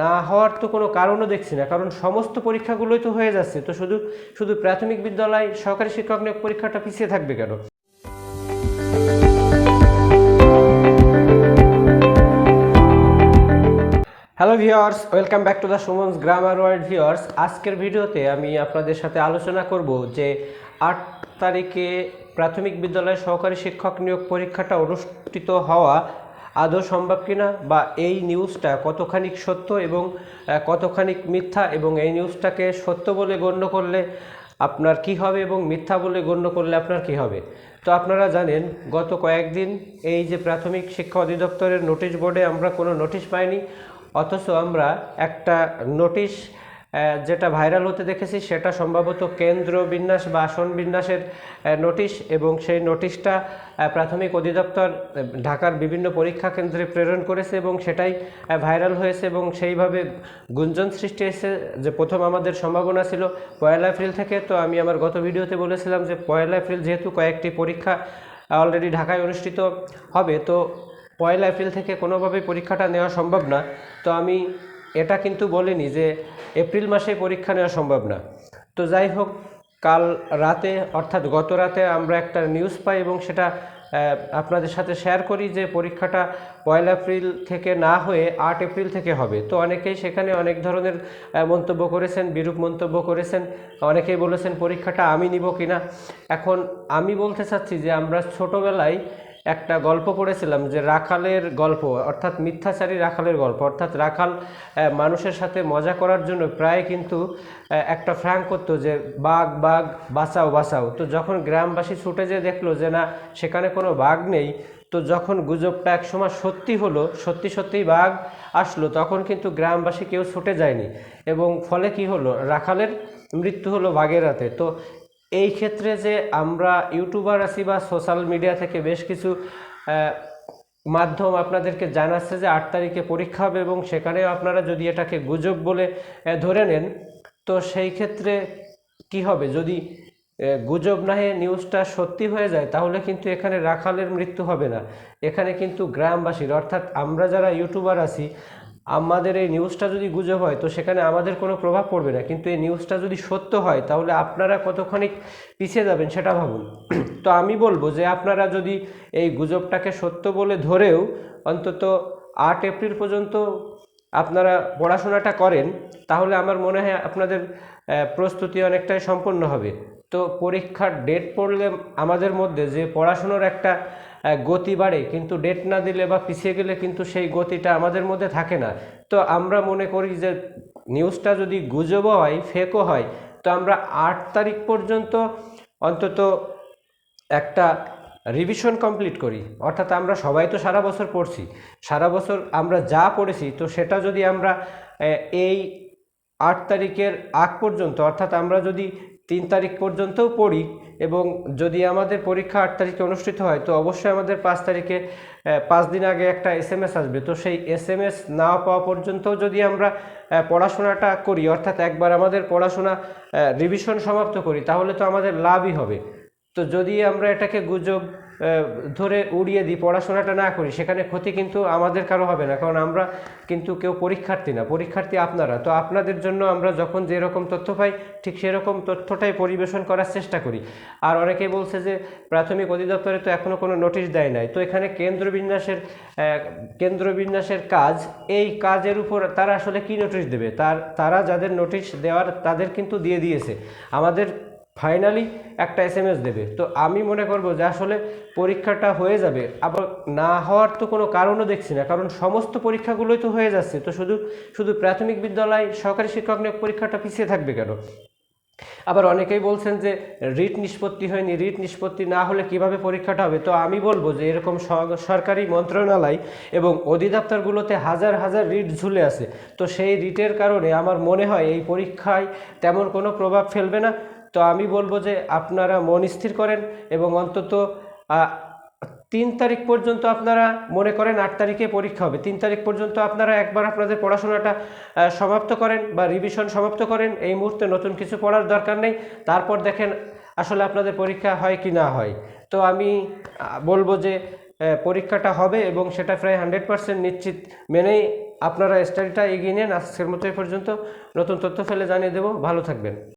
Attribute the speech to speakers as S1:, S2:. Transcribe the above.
S1: না হওয়ার তো কোনো কারণও দেখছি না, কারণ সমস্ত পরীক্ষাগুলোই তো হয়ে যাচ্ছে। তো শুধু শুধু প্রাথমিক বিদ্যালয়, সরকারি শিক্ষক নিয়োগ পরীক্ষাটা পিছিয়ে থাকবে কেন? Hello viewers welcome back to the Suman's grammar world viewers আজকের ভিডিওতে আমি আপনাদের সাথে আলোচনা করব যে আট তারিখে প্রাথমিক বিদ্যালয়ে সহকারী শিক্ষক নিয়োগ পরীক্ষাটা অনুষ্ঠিত হওয়া আদৌ সম্ভব কিনা বা এই নিউজটা কতখানি সত্য এবং কতখানি মিথ্যা এবং এই নিউজটাকে সত্য বলে গণ্য করলে আপনার কি হবে এবং মিথ্যা বলে গণ্য করলে আপনার কি হবে? তো আপনারা জানেন, গত কয়েকদিন এই যে প্রাথমিক শিক্ষা অধিদপ্তরের নোটিশ বোর্ডে আমরা কোনো নোটিশ পাইনি, অথচ আমরা একটা নোটিশ যেটা ভাইরাল হতে দেখেছি, সেটা সম্ভবত কেন্দ্র বিন্যাস বা আসন বিন্যাসের নোটিশ এবং সেই নোটিশটা প্রাথমিক অধিদপ্তর ঢাকার বিভিন্ন পরীক্ষা কেন্দ্রে প্রেরণ করেছে এবং সেটাই ভাইরাল হয়েছে এবং সেইভাবে গুঞ্জন সৃষ্টি হয়েছে যে প্রথম আমাদের সম্ভাবনা ছিল পয়লা এপ্রিল থেকে। তো আমি আমার গত ভিডিওতে বলেছিলাম যে পয়লা এপ্রিল যেহেতু কয়েকটি পরীক্ষা অলরেডি ঢাকায় অনুষ্ঠিত হবে, তো পয়লা এপ্রিল থেকে কোনোভাবেই পরীক্ষাটা নেওয়া সম্ভব না। তো আমি এটা কিন্তু বলিনি যে এপ্রিল মাসে পরীক্ষা নেওয়া সম্ভব না। তো যাই হোক, কাল রাতে, অর্থাৎ গত রাতে আমরা একটা নিউজ পাই এবং সেটা আপনাদের সাথে শেয়ার করি যে পরীক্ষাটা পয়লা এপ্রিল থেকে না হয়ে আট এপ্রিল থেকে হবে। তো অনেকেই সেখানে অনেক ধরনের মন্তব্য করেছেন, বিরূপ মন্তব্য করেছেন। অনেকেই বলেছেন পরীক্ষাটা আমি নিব কিনা। এখন আমি বলতে চাচ্ছি যে আমরা ছোটোবেলায় একটা গল্প পড়েছিলাম যে রাখালের গল্প, অর্থাৎ মিথ্যাচারী রাখালের গল্প। অর্থাৎ রাখাল মানুষের সাথে মজা করার জন্য প্রায় কিন্তু একটা ফ্র্যাঙ্ক করতো যে, বাঘ বাঘ, বাঁচাও বাঁচাও। তো যখন গ্রামবাসী ছুটে যেয়ে দেখল যে, না, সেখানে কোনো বাঘ নেই। তো যখন গুজবটা একসময় সত্যি হলো, সত্যি সত্যিই বাঘ আসলো, তখন কিন্তু গ্রামবাসী কেউ ছুটে যায়নি। এবং ফলে কি হলো, রাখালের মৃত্যু হলো বাঘের হাতে। তো এই ক্ষেত্রে যে আমরা ইউটিউবার আছি বা সোশ্যাল মিডিয়া থেকে বেশ কিছু মাধ্যম আপনাদেরকে জানাচ্ছে যে আট তারিখে পরীক্ষা হবে এবং সেখানেও আপনারা যদি এটাকে গুজব বলে ধরে নেন, তো সেই ক্ষেত্রে কি হবে? যদি গুজব না হয়ে নিউজটা সত্যি হয়ে যায়, তাহলে কিন্তু এখানে রাখালের মৃত্যু হবে না। এখানে কিন্তু গ্রামবাসীর, অর্থাৎ আমরা যারা ইউটিউবার আছি আমাদের এই নিউজটা যদি গুজব হয়, তো সেখানে আমাদের কোনো প্রভাব পড়বে না। কিন্তু এই নিউজটা যদি সত্য হয়, তাহলে আপনারা কতখানি পিছিয়ে যাবেন সেটা ভাবুন। তো আমি বলব যে আপনারা যদি এই গুজবটাকে সত্য বলে ধরেও অন্তত আট এপ্রিল পর্যন্ত আপনারা পড়াশোনাটা করেন, তাহলে আমার মনে হয় আপনাদের প্রস্তুতি অনেকটাই সম্পন্ন হবে। তো পরীক্ষার ডেট পড়লে আমাদের মধ্যে যে পড়াশুনোর একটা গতি বাড়ে, কিন্তু ডেট না দিলে বা পিছিয়ে গেলে কিন্তু সেই গতিটা আমাদের মধ্যে থাকে না। তো আমরা মনে করি যে নিউজটা যদি গুজবও হয় ফেকও হয়, তো আমরা আট তারিখ পর্যন্ত অন্তত একটা রিভিশন কমপ্লিট করি। অর্থাৎ আমরা সবাই তো সারা বছর পড়ছি। সারা বছর আমরা যা পড়েছি, তো সেটা যদি আমরা এই আট তারিখের আগ পর্যন্ত, অর্থাৎ আমরা যদি তিন তারিখ পর্যন্তও পড়ি এবং যদি আমাদের পরীক্ষা আট তারিখে অনুষ্ঠিত হয়, তো অবশ্যই আমাদের পাঁচ তারিখে পাঁচ দিন আগে একটা এস আসবে। তো সেই এস এম এস না পাওয়া পর্যন্তও যদি আমরা পড়াশোনাটা করি, অর্থাৎ একবার আমাদের পড়াশোনা রিভিশন সমাপ্ত করি, তাহলে তো আমাদের লাভই হবে। তো যদি আমরা এটাকে গুজব ধরে উড়িয়ে দিই, পড়াশোনাটা না করি, সেখানে ক্ষতি কিন্তু আমাদের কারও হবে না, কারণ আমরা কিন্তু কেউ পরীক্ষার্থী না, পরীক্ষার্থী আপনারা। তো আপনাদের জন্য আমরা যখন যেরকম তথ্য পাই, ঠিক সেরকম তথ্যটাই পরিবেশন করার চেষ্টা করি। আর অনেকেই বলছে যে, প্রাথমিক অধিদপ্তরে তো এখনও কোনো নোটিশ দেয় নাই। তো এখানে কেন্দ্র বিন্যাসের কেন্দ্র বিন্যাসের কাজ, এই কাজের উপর তারা আসলে কি নোটিশ দেবে? তার, তারা যাদের নোটিশ দেওয়ার, তাদের কিন্তু দিয়ে দিয়েছে। আমাদের ফাইনালি একটা এস এম এস দেবে। তো আমি মনে করব যে আসলে পরীক্ষাটা হয়ে যাবে। আবার না হওয়ার তো কোনো কারণও দেখছি না। কারণ সমস্ত পরীক্ষাগুলোই তো হয়ে যাচ্ছে। তো শুধু শুধু প্রাথমিক বিদ্যালয়, সরকারি শিক্ষক নিয়োগ পরীক্ষাটা পিছিয়ে থাকবে কেন? আবার অনেকেই বলছেন যে রিট নিষ্পত্তি হয়নি। রিট নিষ্পত্তি না হলে কীভাবে পরীক্ষাটা হবে? তো আমি বলব যে এরকম সরকারি মন্ত্রণালয় এবং অধিদপ্তরগুলোতে হাজার হাজার রিট ঝুলে আছে। তো সেই রিটের কারণে আমার মনে হয় এই পরীক্ষায় তেমন কোনো প্রভাব ফেলবে না। তো আমি বলব যে আপনারা মন স্থির করেন এবং অন্তত তিন তারিখ পর্যন্ত আপনারা মনে করেন আট তারিখে পরীক্ষা হবে। তিন তারিখ পর্যন্ত আপনারা একবার আপনাদের পড়াশোনাটা সমাপ্ত করেন বা রিভিশন সমাপ্ত করেন। এই মুহূর্তে নতুন কিছু পড়ার দরকার নেই। তারপর দেখেন আসলে আপনাদের পরীক্ষা হয় কি না হয়। তো আমি বলব যে পরীক্ষাটা হবে এবং সেটা প্রায় হান্ড্রেড পার্সেন্ট নিশ্চিত মেনেই আপনারা স্টাডিটা এগিয়ে নেন। আজকের মতো এই পর্যন্ত। নতুন তথ্য ফেলে জানিয়ে দেবো। ভালো থাকবেন।